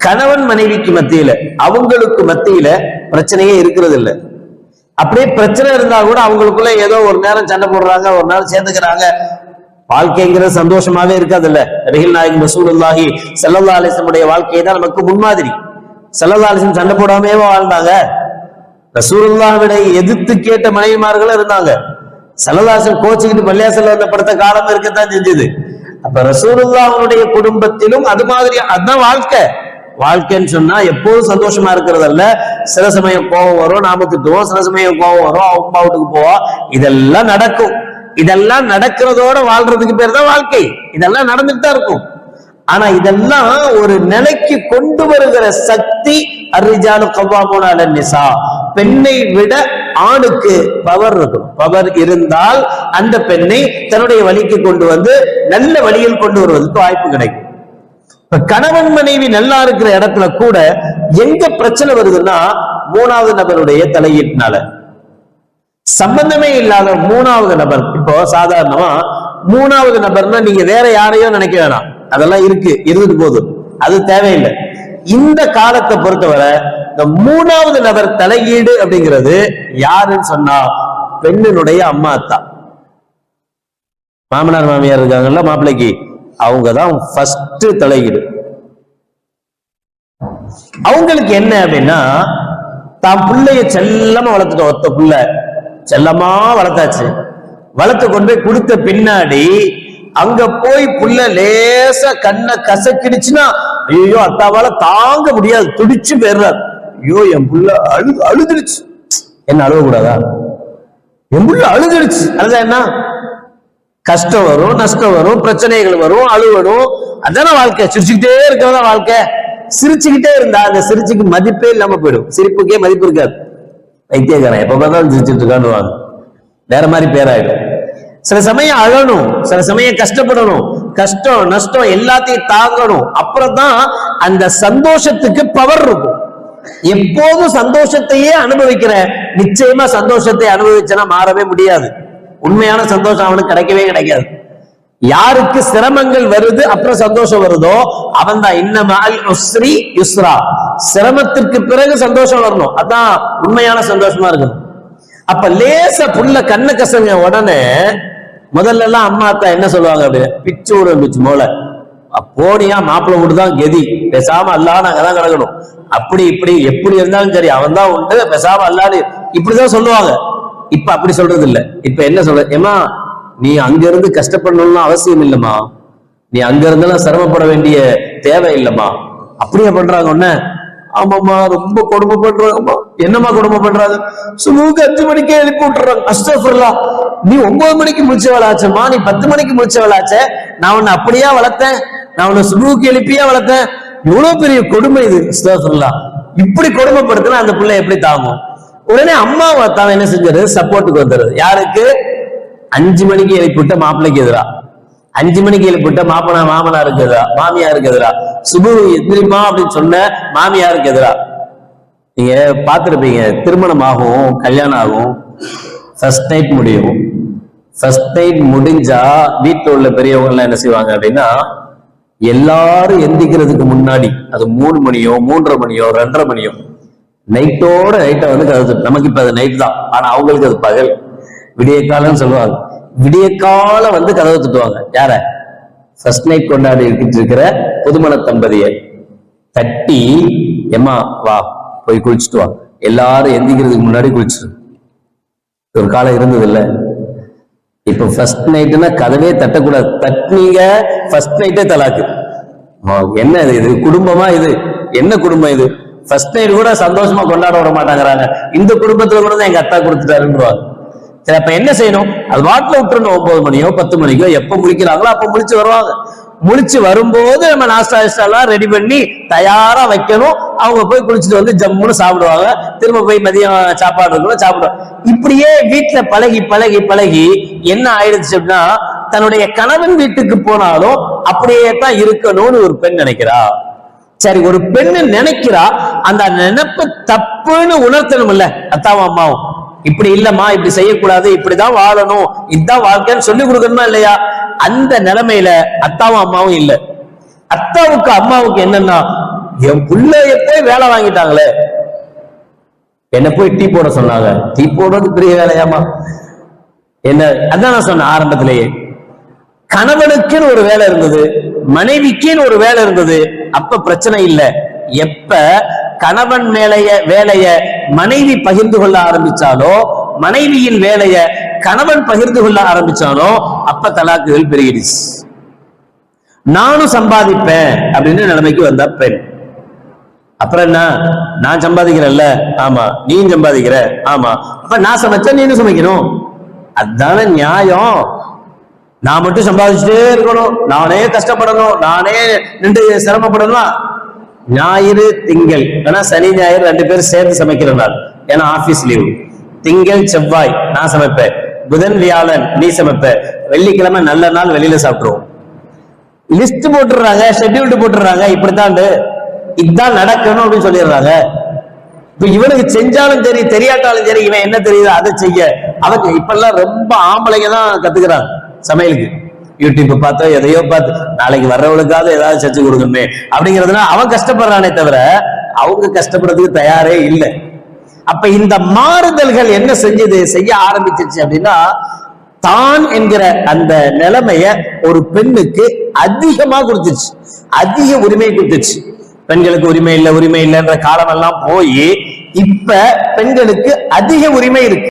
கணவன் மனைவிக்கு மத்தியில அவங்களுக்கு மத்தியில பிரச்சனையே இருக்கிறது இல்லை அப்படியே பிரச்சனை இருந்தா கூட அவங்களுக்குள்ள ஏதோ ஒரு நேரம் சண்டை போடுறாங்க ஒரு நேரம் சேர்ந்துக்கிறாங்க. வாழ்க்கைங்கிறது சந்தோஷமாவே இருக்காது இல்ல ரஹில் நாயக் மசூலுல்லாஹி செல்லல்லா அலிசமுடைய வாழ்க்கையை தான் நமக்கு முன்மாதிரி. செல்லல்லா அலிசம் சண்டை போடாமே வாழ்ந்தாங்க? ரசூலுல்லாவிட எதிர்த்து கேட்ட மனைவிமார்களும் இருந்தாங்க. செல்லதாசன் கோச்சுக்கிட்டு பள்ளியாசல்ல வந்த படுத்த காலம் இருக்கத்தான் செஞ்சது. அப்ப ரசூலுல்லாவுடைய குடும்பத்திலும் அது மாதிரி அதுதான் வாழ்க்கை. வாழ்க்கைன்னு சொன்னா எப்போதும் சந்தோஷமா இருக்கிறதல்ல சில சமயம் கோபம் வரும் நாம திட்டுவோம். சில சமயம் கோபம் வரும் அவங்க அம்மா போவோம் இதெல்லாம் நடக்கும். இதெல்லாம் நடக்கிறதோட வாழ்றதுக்கு பேர் தான் வாழ்க்கை. இதெல்லாம் நடந்துட்டு தான் இருக்கும். ஆனா இதெல்லாம் ஒரு நிலைக்கு கொண்டு வருகிற சக்தி அரிஜாலு கவ்வாமோனால நிசா. பெண்ணை விட ஆணுக்கு பவர் இருக்கும். பவர் இருந்தால் அந்த பெண்ணை தன்னுடைய வழிக்கு கொண்டு வந்து நல்ல வழியில் கொண்டு வருவதற்கு வாய்ப்பு கிடைக்கும். கணவன் மனைவி நல்லா இருக்கிற இடத்துல கூட எங்க பிரச்சனை வருதுன்னா மூணாவது நபருடைய தலையீட்டினால. சம்பந்தமே இல்லாத மூணாவது நபர். இப்போ சாதாரணமா மூணாவது நபர்னா நீங்க வேற யாரையும் நினைக்க வேணாம். அதெல்லாம் இருக்கு. இருந்துட்டு போதும் அது தேவையில்லை. இந்த காலத்தை பொறுத்தவரை இந்த மூணாவது நபர் தலையீடு அப்படிங்கிறது யாருன்னு சொன்னா பெண்ணினுடைய அம்மா அத்தா. மாமனார் மாமியார் இருக்காங்கல்ல மாப்பிள்ளைக்கு. அவங்க தான் ஃபர்ஸ்ட் தலையீடு. அவங்களுக்கு என்ன அப்படின்னா தான் பிள்ளைய செல்லமா வளர்த்துட்டோம். ஒத்த புள்ள. செல்லமா வளர்த்தாச்சு. வளர்த்து கொண்டு போய் கொடுத்த பின்னாடி அங்க போய் புள்ள லேசா கண்ணை கசக்கிடுச்சுன்னா ஐயோ அத்தாவால தாங்க முடியாது. துடிச்சு போயிடுறார். ஐயோ என் புள்ள அழு அழுதுடுச்சு. என்ன அழுவ கூடாதா என் புள்ள அழுதுடுச்சு. அதுதான் என்ன? கஷ்டம் வரும் நஷ்டம் வரும் பிரச்சனைகள் வரும் அழுவணும் அதான வாழ்க்கை. சிரிச்சுக்கிட்டே இருக்கிறதா வாழ்க்கை. சிரிச்சுக்கிட்டே இருந்தா அந்த சிரிச்சுக்கு மதிப்பே இல்லாம போயிடும். சிரிப்புக்கே மதிப்பு இருக்காது. வைத்தியக்காரன் எப்ப பார்த்தாலும் சிரிச்சுட்டு இருக்கான்னு வேற மாதிரி பேராயிடும். சில சமயம் அழணும். சில சமயம் கஷ்டப்படணும். கஷ்டம் நஷ்டம் எல்லாத்தையும் தாங்கணும். அப்புறம் தான் அந்த சந்தோஷத்துக்கு பவர் இருக்கும். எப்போதும் சந்தோஷத்தையே அனுபவிக்கிற நிச்சயமா சந்தோஷத்தை அனுபவிச்சனா மாறவே முடியாது. உண்மையான சந்தோஷம் அவனுக்கு கிடைக்கவே கிடைக்காது. யாருக்கு சிரமங்கள் வருது அப்புறம் சந்தோஷம் வருதோ அவன் தான் இன்னமால் உஸ்ரி யுஸ்ரா. சிரமத்திற்கு பிறகு சந்தோஷம் வரணும். அதான் உண்மையான சந்தோஷமா இருக்கும் அப்ப லேச புள்ள கண்ண கசங்க உடனே முதல்ல எல்லாம் அம்மா அத்தா என்ன சொல்லுவாங்க அப்படின்னு பிச்சு விட பிச்சு மோள. போனியா மாப்பிள்ளை தான் கெதி. பேசாம அல்லான்னு அங்கதான் கிடக்கணும். அப்படி இப்படி எப்படி இருந்தாலும் சரி அவன் தான் உண்டு. பேசாம அல்லான்னு இப்படிதான் சொல்லுவாங்க. இப்ப அப்படி சொல்றது இல்ல இப்ப என்ன சொல்ற ஏமா நீ அங்க இருந்து கஷ்டப்படணும்னு அவசியம் இல்லம்மா. நீ அங்க இருந்தெல்லாம் சிரமப்பட வேண்டிய தேவை இல்லம்மா. அப்படியே பண்றாங்க ஒன்ன ஆமாம்மா ரொம்ப கொடுமை பண்றாங்கம்மா. என்னம்மா கொடுமை பண்றாங்க? சுமுக அஞ்சு மணிக்கே எழுப்பி விட்டுறாங்க. அஸ்தஃபுல்லா நீ ஒன்பது மணிக்கு முடிச்ச வளாச்சம்மா நீ பத்து மணிக்கு முடிச்ச வளாச்ச நான் உன்னை அப்படியா வளர்த்தேன்? நான் உன்னை சுமூக்கு எழுப்பியா வளர்த்தேன்? இவ்வளவு பெரிய கொடுமை இது அஸ்தஃபுல்லா இப்படி கொடுமைப்படுத்தினா அந்த பிள்ளை எப்படி தாங்கும்? உடனே அம்மாவை தான் என்ன செஞ்சது சப்போர்ட்டுக்கு வந்துடுது. யாருக்கு? அஞ்சு மணிக்கு எழுப்பிவிட்ட மாப்பிள்ளைக்கு எதிரா. அஞ்சு மணிக்கு எழுப்பிவிட்ட மாப்பனா மாமனாருக்கு இருக்குதா மாமியாருக்கு எதிரா. சுபு எந்திரிமா அப்படின்னு சொன்ன மாமியாருக்கு இருக்குதுரா நீங்க பார்த்துருப்பீங்க திருமணம் ஆகும் கல்யாணம் ஆகும் ஃபர்ஸ்ட் நைட் முடியும். ஃபர்ஸ்ட் நைட் முடிஞ்சா வீட்டில் உள்ள பெரியவங்க எல்லாம் என்ன செய்வாங்க அப்படின்னா எல்லாரும் எந்திக்கிறதுக்கு முன்னாடி அது மூணு மணியோ மூன்றரை மணியோ ரெண்டரை மணியோ நைட்டோட நைட்டை வந்து கருது நமக்கு இப்ப அது நைட் தான். ஆனா அவங்களுக்கு அது பகல். விடிய காலம்னு சொல்லுவாங்க. விடிய காலம் வந்து கதவை தட்டுவாங்க யார? ஃபர்ஸ்ட் நைட் கொண்டாடி இருக்கிற புதுமண தம்பதியை. தட்டி எம்மா வா போய் குளிச்சுட்டு வா. எல்லாரும் எந்திக்கிறதுக்கு முன்னாடி குளிச்சிரு ஒரு காலம் இருந்தது இல்ல இப்ப ஃபர்ஸ்ட் நைட்னா கதவே தட்டக்கூடாது. தட்டினீங்க ஃபர்ஸ்ட் நைட்டே தலாக்கு. என்ன இது? இது குடும்பமா இது? என்ன குடும்பம் இது? ஃபர்ஸ்ட் நைட் கூட சந்தோஷமா கொண்டாட விட மாட்டாங்கிறாங்க. இந்த குடும்பத்துல கூட தான் எங்க அத்தா கொடுத்துட்டாருன்றவாங்க சரி அப்ப என்ன செய்யணும்? அது வாட்டில் விட்டுருணும் ஒன்பது மணியோ பத்து மணிக்கோ எப்ப முழிக்கிறாங்களோ அப்ப முழிச்சு வருவாங்க. முழிச்சு வரும்போது நம்ம நாஸ்டா எல்லாம் ரெடி பண்ணி தயாரா வைக்கணும். அவங்க போய் குளிச்சுட்டு வந்து ஜம்முன்னு சாப்பிடுவாங்க. திரும்ப போய் மதியம் சாப்பாடு இருக்கணும் சாப்பிடுவாங்க. இப்படியே வீட்டுல பழகி பழகி பழகி என்ன ஆயிடுச்சு அப்படின்னா தன்னுடைய கணவன் வீட்டுக்கு போனாலும் அப்படியே தான் இருக்கணும்னு ஒரு பெண் நினைக்கிறா. சரி ஒரு பெண்ணு நினைக்கிறா அந்த நினைப்பு தப்புன்னு உணர்த்தணும்ல அத்தாவும் அம்மாவும். இப்படி இல்லம்மா இப்படி செய்யக்கூடாது இப்படிதான் வாழணும் இதுதான் வாழ்க்கைன்னு சொல்லி கொடுக்கணுமா இல்லையா? அந்த நிலைமையில அத்தாவும் அம்மாவும் இல்ல. அத்தாவுக்கு அம்மாவுக்கு என்னன்னா என் புள்ளைய போய் வேலை வாங்கிட்டாங்களே. என்ன போய் டீ போட சொன்னாங்க. டீ போடுறது பெரிய வேலையாமா என்ன அதான் நான் சொன்னேன் ஆரம்பத்திலேயே. கணவனுக்குன்னு ஒரு வேலை இருந்தது. மனைவிக்கேன்னு ஒரு வேலை இருந்தது அப்ப பிரச்சனை இல்லை. எப்ப கணவன் மேலைய வேலைய மனைவி பகிர்ந்து கொள்ள ஆரம்பிச்சாலோ மனைவியின் வேலைய கணவன் பகிர்ந்து கொள்ள ஆரம்பிச்சாலோ அப்ப தலாக்குகள் பெருகிடுச்சு. நானும் சம்பாதிப்பேன் அப்படின்னு நிலைமைக்கு வந்தா பெண். அப்புறம் என்ன? நான் சம்பாதிக்கிறேன்ல? ஆமா. நீயும் சம்பாதிக்கிற? ஆமா. அப்ப நான் சமைச்சா நீனும் சமைக்கணும். அதான நியாயம். நான் மட்டும் சம்பாதிச்சுட்டே இருக்கணும். நானே கஷ்டப்படணும். நானே நின்று சிரமப்படணும்? ஞாயிறு திங்கள். ஏன்னா சனி ஞாயிறு ரெண்டு பேரும் சேர்த்து சமைக்கிற நாள். ஏன்னா ஆபீஸ் லீவு திங்கள் செவ்வாய் நான் சமைப்பேன். புதன் வியாழன் நீ சமைப்ப. வெள்ளிக்கிழமை நல்ல நாள் வெளியில சாப்பிடுவோம். லிஸ்ட் போட்டுடுறாங்க ஷெட்யூல்டு போட்டுடுறாங்க. இப்படித்தான் இதுதான் நடக்கணும் அப்படின்னு சொல்லிடுறாங்க. இப்ப இவனுக்கு செஞ்சாலும் சரி தெரியாட்டாலும் சரி இவன் என்ன தெரியுதோ அதை செய்ய. அவங்க இப்பெல்லாம் ரொம்ப ஆம்பளைங்க தான் கத்துக்கிறாங்க சமையலுக்கு. யூடியூப் பார்த்தோ எதையோ பார்த்து நாளைக்கு வர்றவளுக்காவது ஏதாவது செஞ்சு கொடுக்கணுமே அப்படிங்கிறதுனா அவன் கஷ்டப்படுறானே தவிர அவங்க கஷ்டப்படுறதுக்கு தயாரே இல்லை. அப்ப இந்த மாறுதல்கள் என்ன செஞ்சது செய்ய ஆரம்பிச்சிருச்சு அப்படின்னா தான் என்கிற அந்த நிலைமைய ஒரு பெண்ணுக்கு அதிகமா கொடுத்துச்சு. அதிக உரிமை கொடுத்துச்சு. பெண்களுக்கு உரிமை இல்லை உரிமை இல்லைன்ற காலமெல்லாம் போய் இப்ப பெண்களுக்கு அதிக உரிமை இருக்கு.